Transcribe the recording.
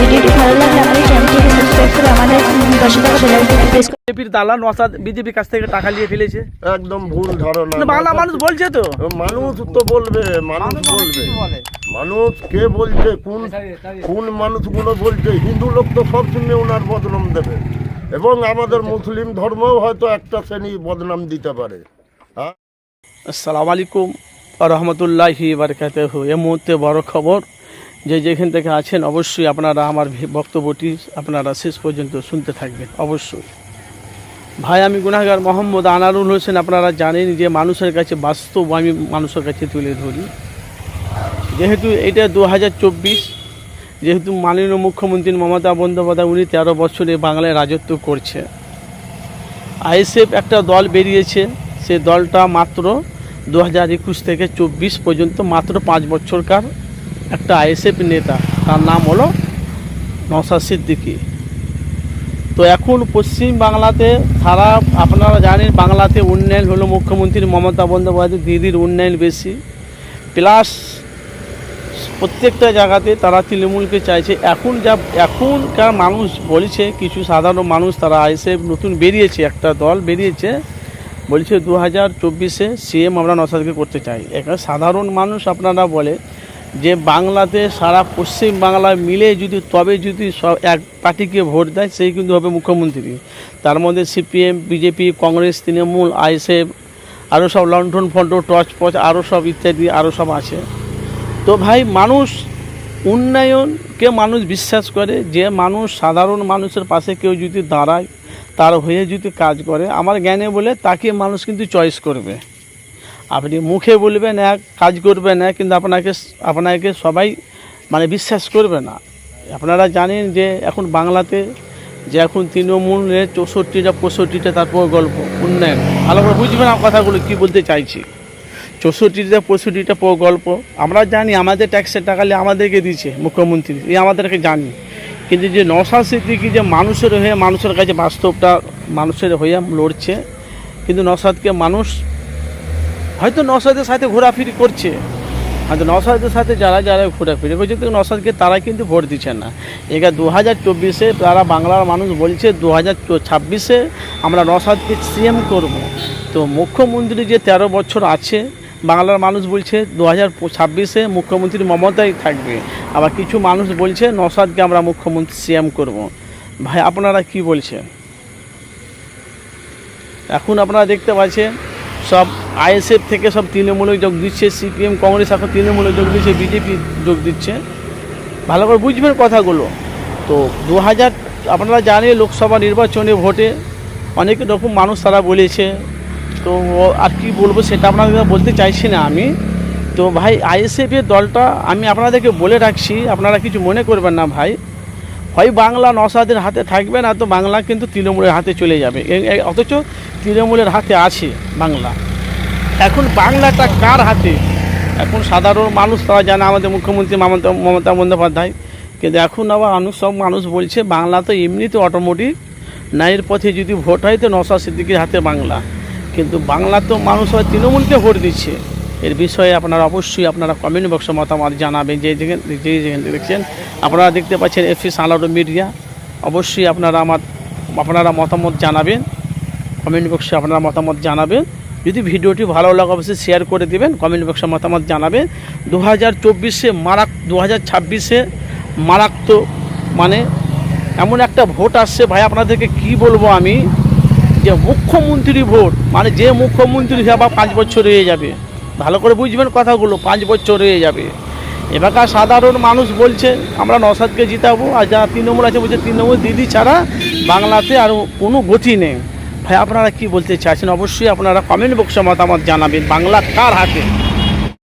ভিডিওটি ভালো লাগলে আমাদের চ্যানেলটিকে সাবস্ক্রাইব করে আমাদের পাশে থাকা বেল আইকনটি প্রেস বিজেপির দালাল নসাদ বিজেপির কাছ থেকে টাকা নিয়ে ফেলেছে। একদম ভুল ধারণা বাংলা মানুষ বলছে তো। মানুষ তো বলবে মানুষ বলবে। মানুষ কে বলছে কোন কোন মানুষগুলো বলছে হিন্দু লোক তো সব সময় ওনার বদনাম দেবে। এবং আমাদের মুসলিম ধর্মও হয়তো একটা শ্রেণি বদনাম দিতে পারে। হ্যাঁ? আসসালামু আলাইকুম রহমতুল্লাহি বারকাতেহু। এ মুহূর্তে বড় খবর যে যেখান থেকে আছেন, অবশ্যই আপনারা আমার বক্তব্যটি আপনারা শেষ পর্যন্ত শুনতে থাকবেন, অবশ্যই। ভাই, আমি গুনাগার মোহাম্মদ আনারুল হোসেন, আপনারা জানেন যে মানুষের কাছে বাস্তব আমি মানুষের কাছে তুলে ধরি। যেহেতু এটা দু হাজার চব্বিশ, যেহেতু মাননীয় মুখ্যমন্ত্রী মমতা বন্দ্যোপাধ্যায়, উনি তেরো বছরে বাংলায় রাজত্ব করছে। আইএসএফ একটা দল বেরিয়েছে, সে দলটা মাত্র দু হাজার একুশ থেকে চব্বিশ পর্যন্ত মাত্র পাঁচ বছরকার একটা আইএসএফ নেতা, তার নাম হলো নওশাদ সিদ্দিকী। তো এখন পশ্চিম বাংলাতে সারা, আপনারা জানেন বাংলাতে উন্নয়ন হলো মুখ্যমন্ত্রী মমতা বন্দ্যোপাধ্যায় দিদির উন্নয়ন বেশি। প্লাস প্রত্যেকটা জায়গাতে তারা তৃণমূলকে চাইছে। এখন যা, এখনকার মানুষ বলছে, কিছু সাধারণ মানুষ, তারা আইসে নতুন বেরিয়েছে, একটা দল বেরিয়েছে, বলছে দু হাজার চব্বিশে সিএম আমরা নসাদকে করতে চাই। এখানে সাধারণ মানুষ আপনারা বলে যে বাংলাতে সারা পশ্চিম বাংলা মিলে যদি, তবে যদি সব এক পার্টিকে ভোট দেয়, সেই কিন্তু হবে মুখ্যমন্ত্রী। তার মধ্যে সিপিএম, বিজেপি, কংগ্রেস, তৃণমূল আইসেফ আরও সব লন্ঠন ফন্ট টর্চ ফচ আরও সব ইত্যাদি আরও সব আছে। তো ভাই, মানুষ উন্নয়নকে মানুষ বিশ্বাস করে, যে মানুষ সাধারণ মানুষের পাশে কেউ যদি দাঁড়ায়, তার হয়ে যদি কাজ করে, আমার জ্ঞানে বলে তাকে মানুষ কিন্তু চয়েস করবে। আপনি মুখে বলবেন এক, কাজ করবেন না কিন্তু আপনাকে আপনাকে সবাই মানে বিশ্বাস করবে না। আপনারা জানেন যে এখন বাংলাতে যে এখন তৃণমূলের চৌষট্টিটা, পঁয়ষট্টিটা, তারপর গল্প, উন্নয়ন। ভালো করে বুঝবেন আমার কথাগুলো, কী বলতে চাইছি। চৌষট্টিটা, পঁয়ষট্টিটা গল্প। আমরা জানি আমাদের ট্যাক্সের টাকালে আমাদেরকে দিচ্ছে মুখ্যমন্ত্রী এই আমাদেরকে জানি। কিন্তু যে নশাদ সিদ্দিকি যে মানুষের হয়ে, মানুষের কাছে বাস্তবটা মানুষের হয়ে লড়ছে, কিন্তু নসাদকে মানুষ হয়তো নসাদের সাথে ঘোরাফিরি করছে। হয়তো নসাদের সাথে যারা যারা ঘোরাফিরি করছে তো নসাদকে তারা কিন্তু ভোট দিচ্ছে না। এবার দু হাজার চব্বিশে তারা বাংলার মানুষ বলছে দু হাজার ছাব্বিশে আমরা নসাদকে সিএম করব। তো মুখ্যমন্ত্রী যে তেরো বছর আছে, বাংলার মানুষ বলছে দু হাজার ছাব্বিশে মুখ্যমন্ত্রী মমতাই থাকবে। আবার কিছু মানুষ বলছে নসাদকে আমরা মুখ্যমন্ত্রী সিএম করব। ভাই, আপনারা কি বলছেন? এখন আপনারা দেখতে পাচ্ছেন সব আইএসএফ থেকে সব তৃণমূলে যোগ দিচ্ছে, সিপিএম, কংগ্রেস এখন তৃণমূলে যোগ দিচ্ছে, বিজেপি যোগ দিচ্ছে। ভালো করে বুঝবেন কথাগুলো। তো দু হাজার আপনারা জানেন লোকসভা নির্বাচনে ভোটে অনেক রকম মানুষ তারা বলেছে। তো আর কি বলব সেটা আপনাদের বলতে চাইছি না আমি। তো ভাই আইএসএফের দলটা আমি আপনাদেরকে বলে রাখছি, আপনারা কিছু মনে করবেন না ভাই। হয় বাংলা নসাদের হাতে থাকবে না তো বাংলা কিন্তু তৃণমূলের হাতে চলে যাবে। অথচ তৃণমূলের হাতে আছে বাংলা। এখন বাংলাটা কার হাতে? এখন সাধারণ মানুষ তারা জানে, আমাদের মুখ্যমন্ত্রী মমতা মমতা বন্দ্যোপাধ্যায়। কিন্তু এখন আবার মানুষ, সব মানুষ বলছে, বাংলা তো এমনিতে অটোমেটিক ন্যায়ের পথে যদি ভোট হয় তো নশা সিদ্দিকির হাতে বাংলা। কিন্তু বাংলা তো মানুষ হয় তৃণমূলকে ভোট দিচ্ছে। এর বিষয়ে আপনারা অবশ্যই আপনারা কমেন্ট বক্সে মতামত জানাবেন। যে যে যেখানে দেখছেন, আপনারা দেখতে পাচ্ছেন এফসি সালাউড মিডিয়া অবশ্যই আপনারা আমার আপনারা মতামত জানাবেন। কমেন্ট বক্সে আপনারা মতামত জানাবেন। যদি ভিডিওটি ভালো লাগে, অবশ্যই শেয়ার করে দেবেন। কমেন্ট বক্সে মতামত জানাবেন। দু হাজার চব্বিশে মারাক দু হাজার ছাব্বিশে মারাত্মক মানে এমন একটা ভোট আসছে। ভাই, আপনাদেরকে কি বলব আমি? যে মুখ্যমন্ত্রী ভোট মানে যে মুখ্যমন্ত্রী আবার পাঁচ বছর হয়ে যাবে। ভালো করে বুঝবেন কথাগুলো, পাঁচ বছর হয়ে যাবে। এবার সাধারণ মানুষ বলছে, আমরা নসাদকে জিতাবো, আর যারা তৃণমূল আছে বলছে, তৃণমূল দিদি ছাড়া বাংলাতে আর কোনো গতি নেই। ভাই, আপনারা কি বলতে চাইছেন? অবশ্যই আপনারা কমেন্ট বক্সে মতামত জানাবেন, বাংলা কার হাতে?